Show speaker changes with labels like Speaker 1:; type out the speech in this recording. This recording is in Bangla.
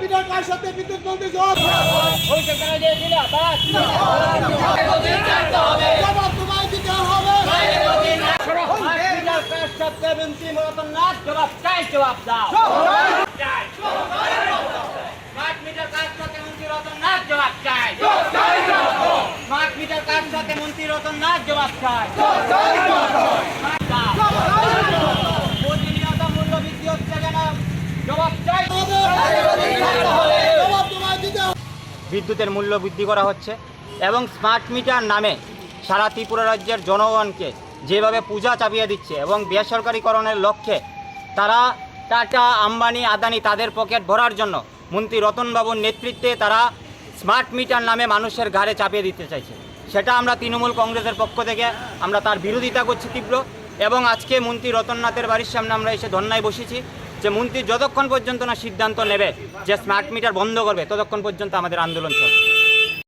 Speaker 1: কার সাথে বিদ্যুৎ মন্ত্রী জবাব জবাব তোমায় দিতে হবে।
Speaker 2: জবাব চাই জবাব দাও জবাব চাই স্মার্ট মিটার কাজ সাথে মন্ত্রী রতন নাথ জবাব চাই দাও। প্রতিনিয়ত মূল্য বৃদ্ধি হচ্ছে কেন জবাব চাই
Speaker 1: জবাব তোমায় দিতে হবে
Speaker 2: বিদ্যুতের মূল্য বৃদ্ধি করা হচ্ছে এবং স্মার্ট মিটার নামে সারা ত্রিপুরা রাজ্যের জনগণকে যেভাবে পূজা চাপিয়ে দিচ্ছে এবং বেসরকারীকরণের লক্ষ্যে তারা টাটা, আম্বানি, আদানি তাদের পকেট ভরার জন্য মন্ত্রী রতনবাবুর নেতৃত্বে তারা স্মার্ট মিটার নামে মানুষের ঘাড়ে চাপিয়ে দিতে চাইছে। সেটা আমরা তৃণমূল কংগ্রেসের পক্ষ থেকে আমরা তার বিরোধিতা করছি তীব্র এবং আজকে মন্ত্রী রতননাথের বাড়ির সামনে আমরা এসে ধন্যায় বসেছি। যে মন্ত্রী যতক্ষণ পর্যন্ত না সিদ্ধান্ত নেবে যে স্মার্ট মিটার বন্ধ করবে, ততক্ষণ পর্যন্ত আমাদের আন্দোলন চলবে।